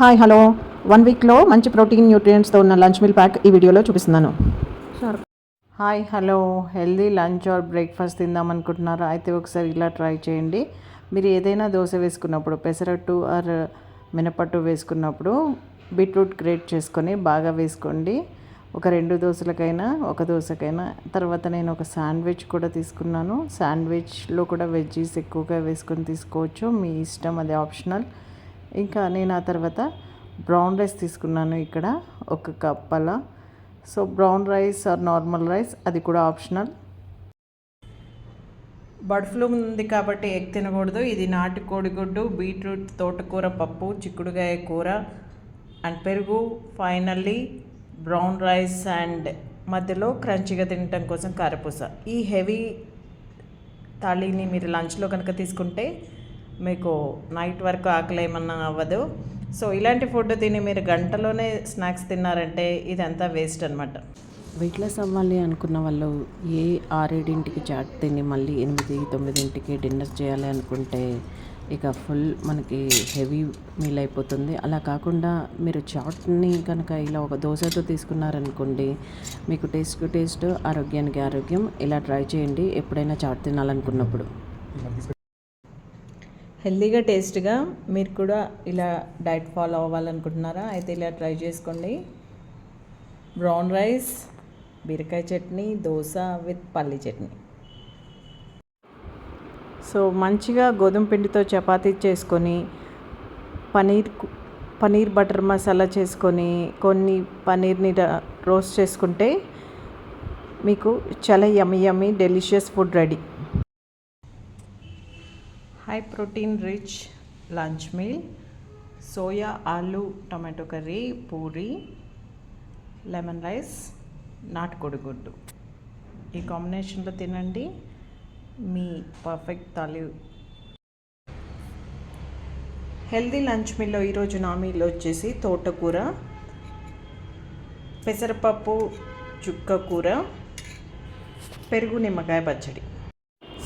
Hi hello one వీక్లో మంచి protein న్యూట్రియంట్స్తో ఉన్న లంచ్ మీల్ ప్యాక్ ఈ వీడియోలో చూపిస్తున్నాను. Hi hello healthy lunch or breakfast తిందాం అనుకుంటున్నారా? అయితే ఒకసారి ఇలా ట్రై చేయండి. మీరు ఏదైనా దోశ వేసుకున్నప్పుడు పెసరట్టు ఆర్ మినపట్టు వేసుకున్నప్పుడు బీట్రూట్ గ్రేట్ చేసుకొని బాగా వేసుకోండి. ఒక రెండు దోశలకైనా ఒక దోశకైనా. తర్వాత నేను ఒక శాండ్విచ్ కూడా తీసుకున్నాను. శాండ్విచ్లో కూడా వెజ్జీస్ ఎక్కువగా వేసుకొని తీసుకోవచ్చు. మీ ఇష్టం అది ఆప్షనల్. ఇంకా నేను ఆ తర్వాత బ్రౌన్ రైస్ తీసుకున్నాను ఇక్కడ ఒక కప్ అలా. So brown rice or normal rice అది కూడా ఆప్షనల్. బర్డ్ ఫ్లూ ఉంది కాబట్టి ఎగ్ తినకూడదు. ఇది నాటి కోడిగుడ్డు బీట్రూట్ తోటకూర పప్పు చిక్కుడుగాయ కూర అండ్ పెరుగు. ఫైనల్లీ బ్రౌన్ రైస్ అండ్ మధ్యలో క్రంచిగా తినటం కోసం కారపూస. ఈ హెవీ తాళీని మీరు లంచ్లో కనుక తీసుకుంటే మీకు నైట్ వరకు ఆకలి ఏమన్నా అవ్వదు. సో ఇలాంటి ఫుడ్ తిని మీరు గంటలోనే స్నాక్స్ తిన్నారంటే ఇదంతా వేస్ట్ అనమాట వెయిట్ లాస్ అవ్వాలి అనుకున్న వాళ్ళు ఏ ఆరేడింటికి చాట్ తిని మళ్ళీ ఎనిమిది తొమ్మిదింటికి డిన్నర్ చేయాలి అనుకుంటే ఇక ఫుల్ మనకి హెవీ మీల్ అయిపోతుంది. అలా కాకుండా మీరు చాట్ని కనుక ఇలా ఒక దోశతో తీసుకున్నారనుకోండి మీకు టేస్ట్ టేస్ట్ ఆరోగ్యానికి ఆరోగ్యం ఇలా ట్రై చేయండి ఎప్పుడైనా చాట్ తినాలనుకున్నప్పుడు. హెల్తీగా టేస్ట్గా మీరు కూడా ఇలా డైట్ ఫాలో అవ్వాలనుకుంటున్నారా? అయితే ఇలా ట్రై చేసుకోండి. బ్రౌన్ రైస్ బీరకాయ చట్నీ దోశ విత్ పల్లి చట్నీ. సో మంచిగా గోధుమ పిండితో చపాతీ చేసుకొని పనీర్ పనీర్ బటర్ మసాలా చేసుకొని కొన్ని పనీర్ని రోస్ట్ చేసుకుంటే మీకు చాలా yummy yummy delicious food ready. High protein rich lunch meal soya aloo tomato curry puri lemon rice నాటుకోడి గుడ్డు ఈ కాంబినేషన్లో తినండి. మీ పర్ఫెక్ట్ తాలి. హెల్దీ లంచ్ మీల్లో ఈరోజు నా మీల్ వచ్చేసి తోటకూర పెసరపప్పు చుక్క కూర పెరుగు నిమ్మకాయ పచ్చడి.